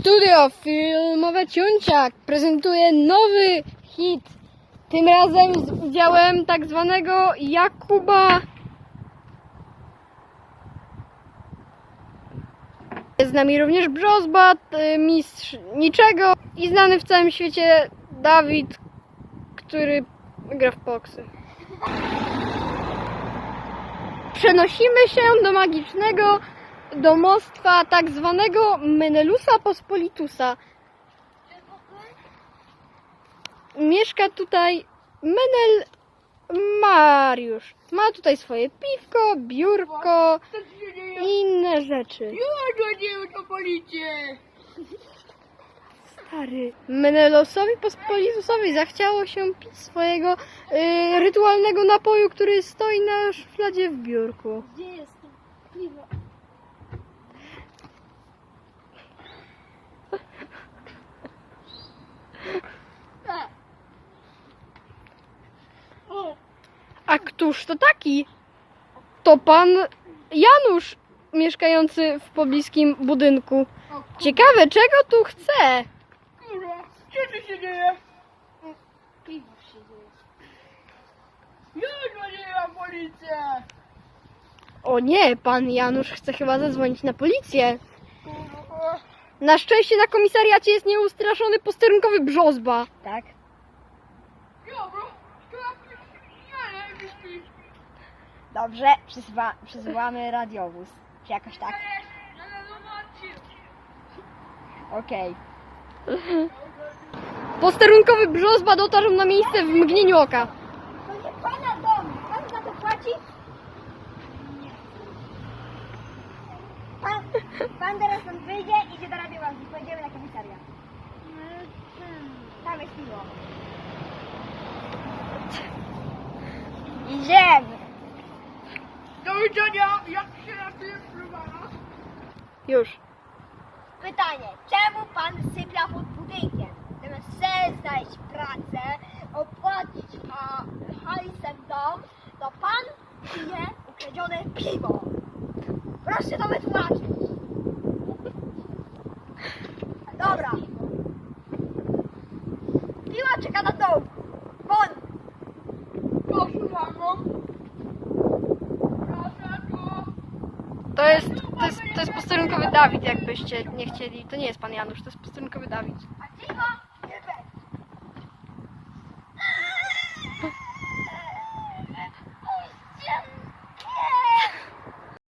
Studio filmowe Ciunciak prezentuje nowy hit. Tym razem z udziałem tak zwanego Jakuba. Jest z nami również Brzozbat, y, mistrz niczego i znany w całym świecie Dawid, który gra w poksy. Przenosimy się do magicznego domostwa tak zwanego Menelusa Pospolitusa. Mieszka tutaj Menel Mariusz. Ma tutaj swoje piwko, biurko i inne rzeczy. Stary. Menelosowi Pospolitusowi zachciało się pić swojego y, rytualnego napoju, który stoi na szufladzie w biurku. Gdzie jest to piwo? O, A któż to taki? To pan Janusz, mieszkający w pobliskim budynku. Ciekawe, czego tu chce? kurwa, co tu się dzieje? Piwo się dzieje. Ja dzwoniłem na policję! O nie, pan Janusz chce chyba zadzwonić na policję. Kurwa. Na szczęście na komisariacie jest nieustraszony posterunkowy Brzozba. Tak? Ja, Dobrze, przysyła, przysyłamy radiowóz. Czy jakoś tak? Okej. Posterunkowy Brzozba dotarł na miejsce w mgnieniu oka. To nie pana dom! Pan za to płaci? Pan, pan teraz stąd wyjdzie i idzie do radiowozu. Pojedziemy na komisariat. Tam jest piwo. Idziemy! Do widzenia, jak się ratujesz, próbana? Już. Pytanie, czemu pan sypia pod budynkiem? Zamiast se znaleźć pracę, opłacić a, hajsem dom, to pan pije ukradzione piwo. Proszę to wytłumaczyć. Dobra. Piła czeka na dom. Won! Proszę, mamo. Proszę, tu. To jest, to jest, to jest posterunkowy Dawid, jakbyście nie chcieli. To nie jest pan Janusz, to jest posterunkowy Dawid.